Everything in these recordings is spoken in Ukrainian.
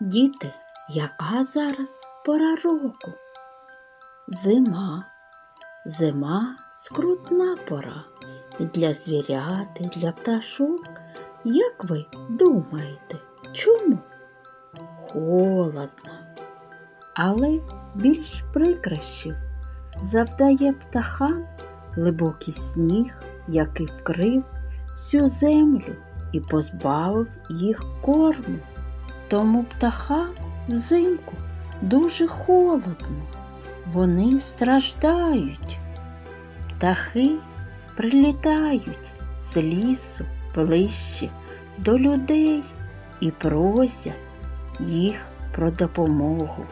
Діти, яка зараз пора року? Зима. Зима скрутна пора. І для звірят, і для пташок. Як ви думаєте, чому? Холодно. Але більш прикрощів завдає птахам глибокий сніг, який вкрив всю землю і позбавив їх корму. Тому птахам взимку дуже холодно, вони страждають. Птахи прилітають з лісу ближче до людей і просять їх про допомогу.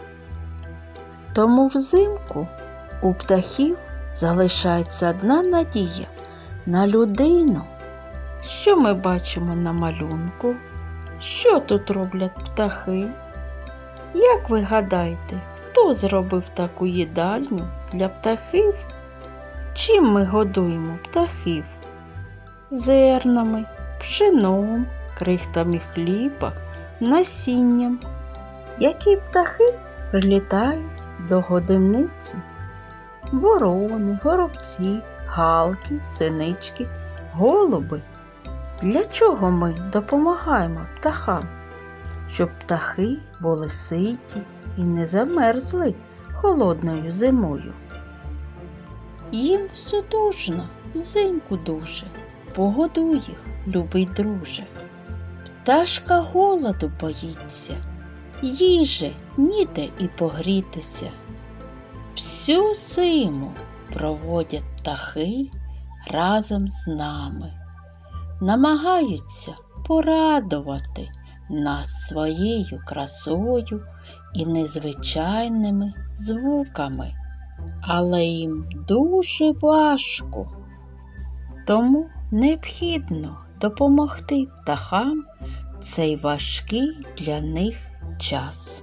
Тому взимку у птахів залишається одна надія на людину. Що ми бачимо на малюнку? Що тут роблять птахи? Як ви гадаєте, хто зробив таку їдальню для птахів? Чим ми годуємо птахів? Зернами, пшеном, крихтами хліба, насінням. Які птахи прилітають до годівниці? Ворони, горобці, галки, синички, голуби. Для чого ми допомагаємо птахам? Щоб птахи були ситі і не замерзли холодною зимою. Їм все дужно, взимку дуже, погодуй їх, любий друже. Пташка голоду боїться, їже ніде і погрітися. Всю зиму проводять птахи разом з нами намагаються порадувати нас своєю красою і незвичайними звуками, але їм дуже важко. Тому необхідно допомогти птахам цей важкий для них час.